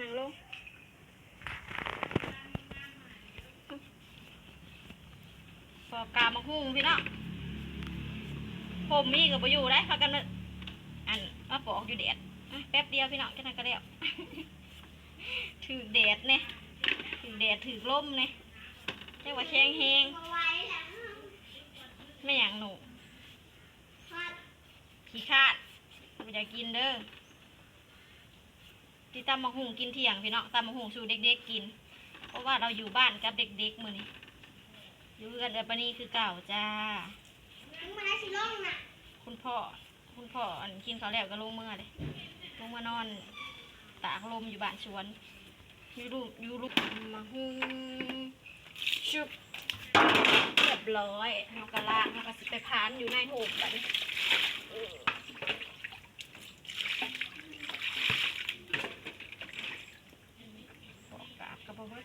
นั่งลงพอกามาหุ้งพี่เนาะผมมีกับไปอยู่ได้พากันมาอันมาปอกอยู่แดดแป๊บเดียวพี่เนาะแค่นั้นก็แล้วถือแดดเนี่ยถือแดดถือลมเนี่ยเรียกว่าแข้งแหงไม่อย่างหนูขี้คาดไม่อยากกินเด้อ ที่ตำมะหุงกินเที่ยงพี่เนาะตำมะหุงสู่เด็กๆกิน เพราะว่าเราอยู่บ้านกับเด็กๆมือนี้อยู่กันแบบนี้คือเก่าจ้าคุณพ่อคุณพ่ออันกินข้าวแล้วก็ลงเมื่อเลยลงมานอน ตากลมอยู่บ้านสวนอยู่รูอยู่รูมาหุงชุบเรียบร้อยเรากระลางเราก็สิไปพานอยู่ในโถกกันเออปอกกาบกระบอกเบิด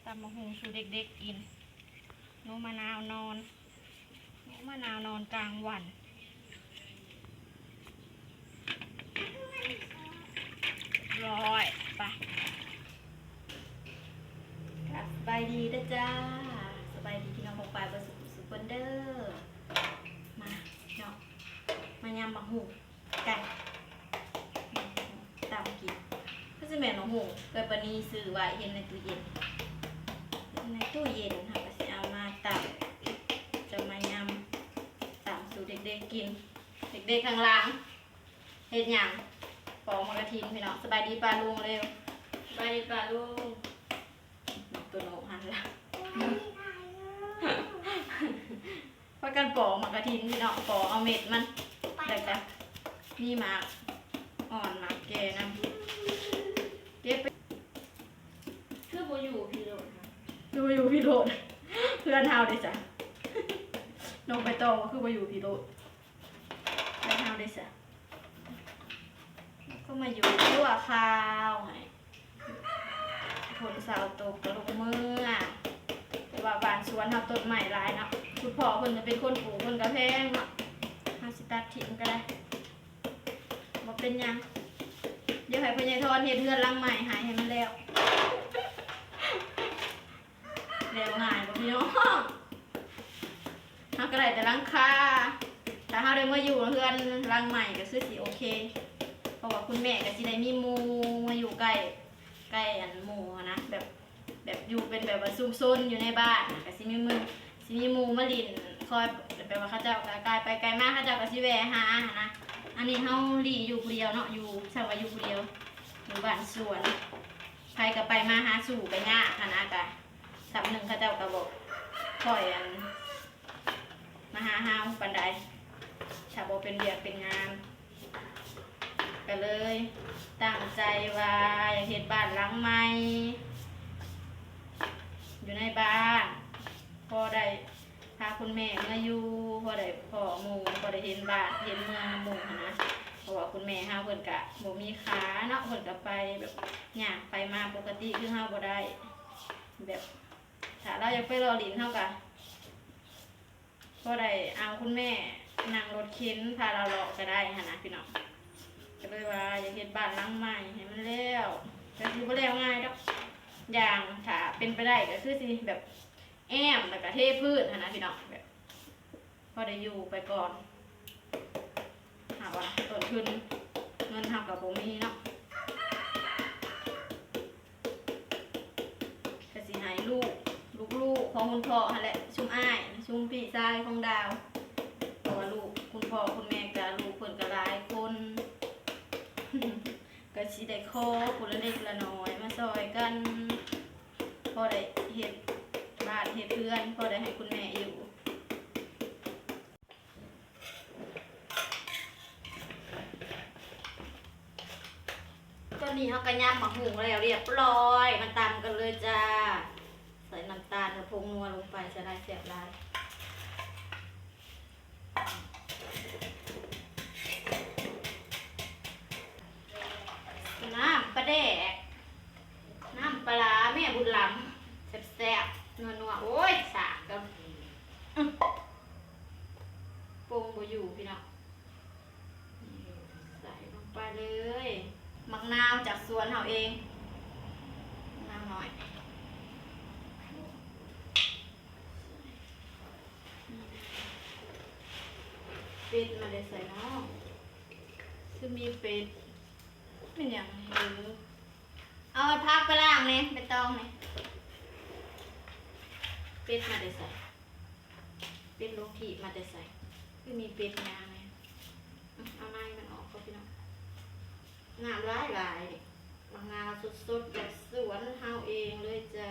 ตำมะฮงชูเด็กๆกินนมะนาวนอนนมะนาวนอนกลางวันร้อยไปครับสบายดีนะจ้าสบายดีพี่น้องของปลายประสุสุปนเดอร์มาเนาะมายำมะหูกันตามกินก็จะแม่นมะหูเกิดปนีซื้อไว้เห็นในตู้เย็น ในตู้เย็นค่ะก็จะเอามาตับจะมายำตับสู่เด็กๆกิน เด็กๆข้างหล่างเห็ดหยังปอกมากระทินพี่น้องสบายดีปลาลุงเร็วสบายดีปลาลุงตัวโนหันละพากันปอกมากระทินพี่น้องปอกเอาเม็ดมันแต่จ้ะนี่หมากอ่อนหมากแก่นะเก็บไป คือโบอยู่พี่โรดค่ะ โดเพื่อนเฮาเด้จ้ะน้องไปตองก็คือมาอยู่พี่โรดเพื่อนเฮาเด้จ้ะก็มาอยู่ทั่วข้าวให้ผลสาวตกกระลงมืออแต่ว่าบานสวนทำต้นใหม่หลายเนาะคุณพ่อเพิ่นจะเป็นคนปลูกเพิ่นกระแพงเนาะมาสิตัดทิ้งก็ได้บ่เป็นยัง เดี๋ยวให้พ่อใหญ่ทอนเฮ็ดเรือนหลังใหม่หายให้มันแล้วแล้วง่ายบ่ พี่น้องเฮาก็ได้แต่ลังคาถ้าเฮาได้มาอยู่เรือนหลังใหม่ก็คือสิโอเคเพราะว่าคุณแม่ก็สิได้มีหมูมาอยู่ใกล้ใกล้อันหมูนะแบบแบบอยู่เป็นแบบว่าซุ่มซนอยู่ในบ้านก็สิมีมือสิมีหมูมาลินคอยแบบว่าเขาเจ้าก็กลายไปไกลมากเขาเจ้าก็สิแวะหานะอันนี้เฮาหลีอยู่ผู้เดียวเนาะอยู่สว่าอยู่ผู้เดียวอยู่บ้านสวนใครก็ไปมาหาสู่ไปยากหั้นนะกะ สับหนึ่งเขาเจ้าก็บอกคอยอันมาหาเฮาปันใดถ้าบเป็นเบียกเป็นงานก็เลยตั้งใจว่าอยากเห็นบ้านหลังใหม่อยู่ในบ้านพอได้พาคุณแม่มาอยู่พอได้พ่อหมู่พอได้เห็นบ้านเห็นเมืองหมู่นะเพราะว่าคุณแม่ห้าเพิ่นกะบ่มีขาเนาะเพิ่นก็ไปแบบย่างไปมาปกติคือห้าบ่ได้แบบ ถ้าเราอยากไปรอหลินเท่ากับพอได้เอาคุณแม่นั่งรถเข็นพาเราเลาะก็ได้หั้นะพี่น้องก็เลยว่าอยากเห็นบ้านหลังใหม่ให้มันแล้วแต่คือบ่แล้วง่ายดอกอย่างถ้าเป็นไปได้ก็คือสิแบบแอมแล้วก็เทพื้นหั้นนะพี่น้องแบบพอได้อยู่ไปก่อนหาว่าต้นทุนเงินเฮากับบ่มีเนาะก็สิให้ลูก ลูกๆของคุณพ่อหั่นแหละชุมอ้ายชุมพี่ชายของดาวเพราะว่าลูกคุณพ่อคุณแม่กับลูกเพิ่นก็หลายคนก็สิได้ขอผู้ละเล็กละน้อยมาซอยกันพอได้เฮ็ดบานเฮ็ดเพื่อนพอได้ให้คุณแม่อยู่ตอนนี้เขาก็ย่ำหมักหุงแล้วเรียบร้อยมาตามกันเลยจ้า ตาลกับพงนัวลงไปจะได้เสียบลายำปลาแดก น้ำปลาร้าแม่บุญล้ำแซ่บๆนัวๆ โอ้ยสากกันอื้อ กนาวจากสวนเฮาเองนาวหน่อย เป็ดมาได้ใส่เนาะคือมีเป็ดเป็นอย่างไรเออเอาไปพักไปล่างเนี่ยไปตองเนี่ยเป็ดมาได้ใส่เป็ดลงถีบมาได้ใส่คือมีเป็ดยางเนี่ยอืมเอาในมันออกก็พี่น้องงามร้ายหลายบางงาสดๆจากสวนเฮาเองเลยจะ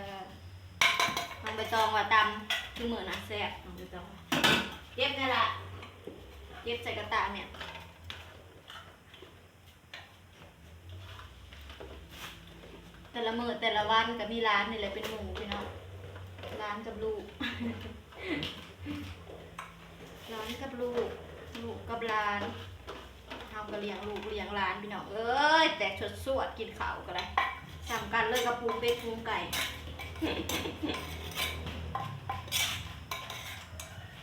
ทางใบตองว่าตำคือเหมือนนะแซ่บน้องใบตองเก็บนี่แหละ เย็บใส่กระตาเนี่ยแต่ละมือแต่ละวันก็มีร้านนี่แหละเป็นหมูพี่น้องร้านกับลูกร้านกับลูกลูกกับร้านทำก็เลี้ยงลูกเลี้ยงร้านพี่น้องเอ้ยแตกสดสวดกินข้าวก็ได้ทำกันเลยกับปูเป็ดปูไก่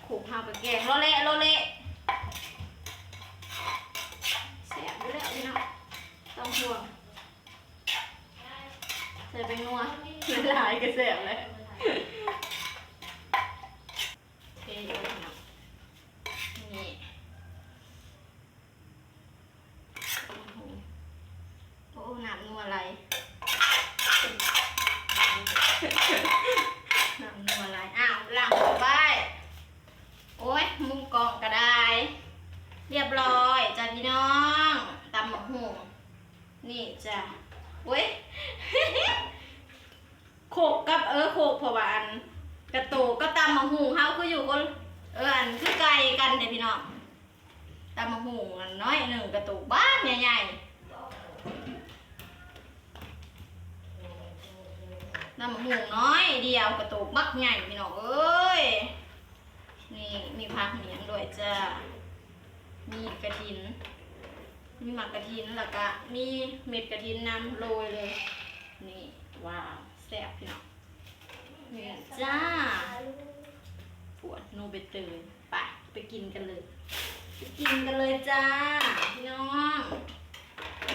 ขูกข้าวกับแกงโลเละโลเละ แสบอยู่แล้วพี่น้องต้องห่วงใส่เป็นนัวละลายก็แสบเลยเทเยอะพี่น้องนี่โอ้โหโอ้หนักนัวอะไรหนักนัวอะไรอ้าวล้างหัวไปโอ้ยมุงกล่องก็ได้ เรียบร้อยจ้าพี่น้องตำหมกหูนี่จ้ะเว้ย โขกกับเออโขกเพราะว่าอันกระโตกก็ตำมกหูเฮาคืออยู่คนเอออันคือไกลกันเด้พี่น้องตำมกหูอันน้อยหนึ่งกระโตกบ้านใหญ่ๆตำมกหูน้อยเดียวกระโตกบักใหญ่พี่น้องเอ้ยนี่มีผักเหนียงด้วยจ้ามีกระถิน มีหมักกระถินแล้วก็มีเม็ดกระถินนำโรยเลย นี่ว้าว แซ่บพี่น้องนี่จ้าปวดโนเบเตอร์ไปไปกินกันเลย ไปกินกันเลยจ้า พี่น้องห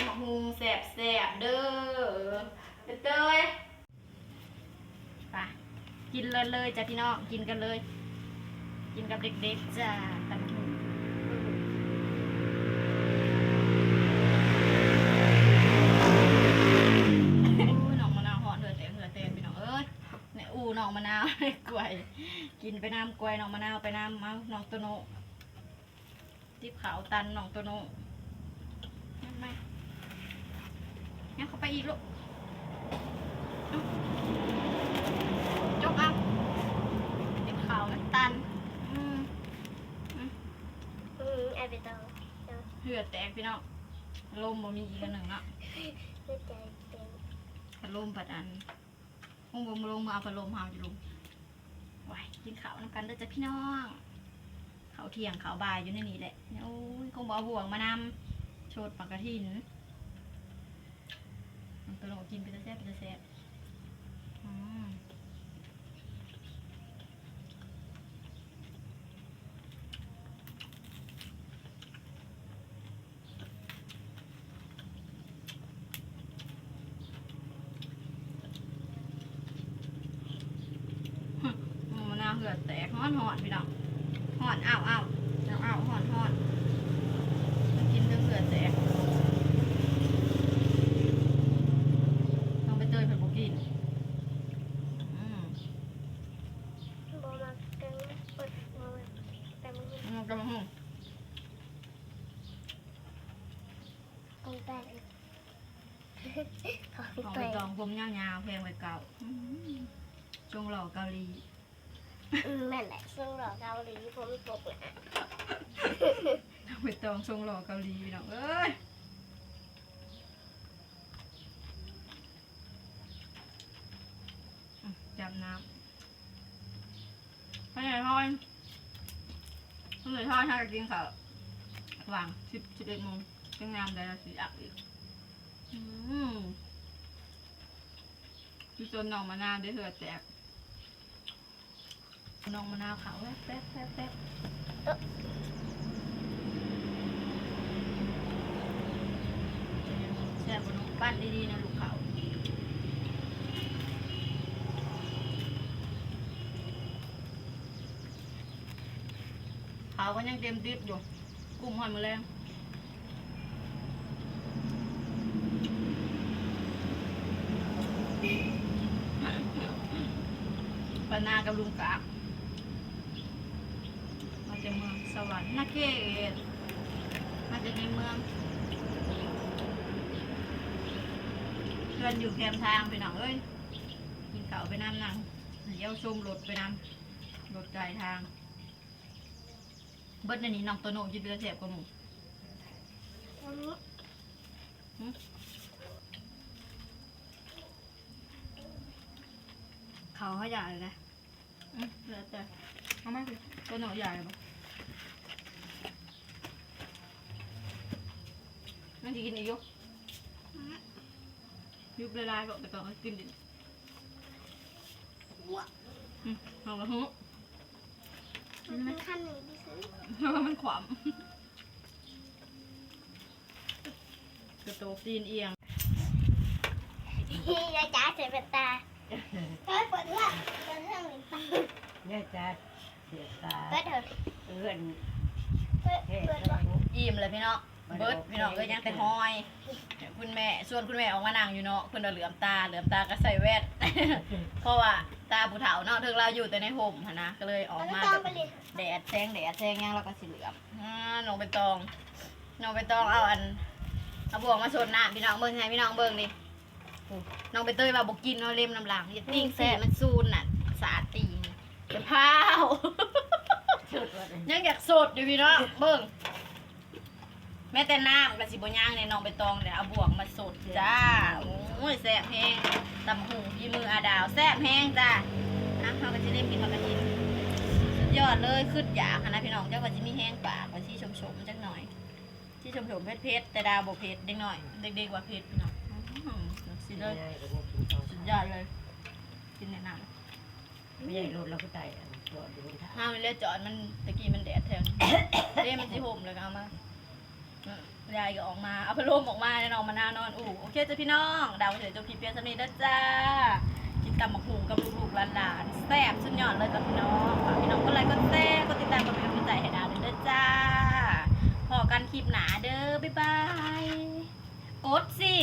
มกฮูแซ่บแซ่บๆเด้อเบเตอร์ไปกินเลยเลยจ้าพี่น้อง กินกันเลย กินกับเด็กๆจ้าตำาว กล้วย กินไปน้ำกล้วยน้องมะนาวไปน้ำเมาน้องตัวโนทิบขาวตันน้องตัวโนนั่นไหมงั้นเข้าไปอีกลูกเอาจกเอาทิบขาวมันตันอืมอืมไอไปต่อเดี๋ยวเหือแตกพี่น้องลมบ่มีอีกอันหนึ่งเนาะเพื่อใจเป็นพัดลมปัดอัน คงบ่มาลงมาเอาพัดลมเฮาจะลงไว้กินข้าวนำกันเด้อจ้ะพี่น้องเขาเที่ยงเขาบ่ายอยู่ในนี้แหละโอ้ยคงบ่บ่วงมานำโชดปากกระถินมันตัวลงกินไปจะแซ่บไปจะแซ่บอืมหมูมะนาวเหือดแตกฮ้อน หอนๆพี่น้องหอนอ้าวอ้าวอ้าวอ้าวหอนหอนมันกินเรื่องเหือดแตกต้องไปเตยเผ็ดบกินอืมบอมาเกินเปิดบอมาแต่มันมันกำลังหงคงแตกขอของแตไปกจองผมยาวๆแพงไว้เก่าอืมช่วงหล่อเกาหลีอืม นั่นแหละซึ่งหล่อเกาหลีผมตกนะเอาไปจองช่วงหล่อเกาหลีพี่น้องเอ้ยจับน้ำพ่อใหญ่พ่อยพ่อใหญ่พ่อยถ้าจะกินข้าวหวังสิบสิบเอ็ดโมงจังงามได้ละสีอักอีกอืมพี่จนน้องมะนาวได้เหือแตก น้องมะนาวขาวแป๊บแป๊บแป๊บแป๊บแซ่ซ่บบนุปั้นดีๆนะลูกเขาเขาก็ยังเต็มติดอยู่กลุ่มหอยมือแรงปานากับลุงกาก จากเมืองสวรรค์นาเกตมาจากในเมืองเพื่อนอยู่แคมทางไปหน่องเอ้ยกินเก่าวไปน้ำนังเลี้ยวชมรถไปน้ำรถไกลทาง เบิดในนี้น้องโตัวโนยิบเรือเสียบกว่าหมูอันนี้เขาเขาใหญ่เลยนะอืมเหลือแต่เอาไหมสิโตัวโนใหญ่ปะ นั่นจะกินอีกอยุยุบละลายก็ไปก่อนเอากินดิว้าอืมเอาละหูมันเป็นขั้นหนึ่งที่ซื้อเพราะว่ามันขวามกระโตกตีนเอียงยายจ๋าใส่แว่นตาเฮ้ยเปิดว่าเปิดเรื่องหนึ่งไปเนี่ยจะเสียตาเปิดเถอะเอื้อนเปิดเทศเปิดเลว่ายอิ่มเลยพี่น้อง เบิร์ดพี่น้องก็ยังแต่หอย คุณแม่ส่วนคุณแม่ออกมานั่งอยู่เนาะคุณเอาเหลือมตาเหลือมตาก็ใส่แว่น เพราะว่าตาผู้เฒ่าเนาะถึงเราอยู่แต่ในห่มหั้นนะก็เลยออกแล้วมาต้องแบไปบเลยแดดแซงแดดแซงยังเราก็สิเหลือมอ่าน้องไปตองน้องไปตองเอาอันเอาบวงมาสดน้ำพี่น้องเบิ่งให้พี่น้องเบิ่งดิโอ้น้องไปเตยว่าบกินเนาะเล่มน้ำหลังอย่าติ้งแซ่มันซูนน่ะสาดตีนเดี๋ยวพาวชุดว่ายังอยากสดอยู่พี่น้องเบิ่ง แม่แต่น้ำกับสิบย่างในน้องไปตองเนี่ยเอาบวงมาสดจ้าโอ้ยแซ่บแห้งตำหูพี่มืออาดาวแซ่บแห้งจ้าอะเขาก็จะได้กินเขาก็กินสุดยอดเลยขึ้นอยากอะนะพี่น้องเจ้าก็จะมีแห้งปากว่าที่ชมชมๆจักหน่อย ที่ชมชมๆเพชรๆแต่ดาวบ่เพชรเด็กหน่อยเด็กๆกว่าเพชรพี่น้องอื้อหือสิเลยสุดยอดเลยกินแนะนำไม่ใช่รถเราก็ตายอันตัวดูท่าห้ามเลือดจอดมันตะกี้มันแดดแทงเด้มันสิห่มเลยก็เอามาอืม ยายก็ออกมาเอาพัดลมออกมาแน่นอนมานานอนอู้โอเคจ้ะพี่น้องดาวเฉยจบพีเพียสนีนะจ้ากินตำหมกหูกับลูกๆหลานๆแซ่บสุดยอดเลยจ้ะพี่น้องฝากพี่น้องก็ไลค์ก็แซ่ก็ติดตามกันเป็นกำลังใจให้ดาวด้วยเด้อจ้าพอกันคลิปหนาเด้อบ๊ายบายกดสิ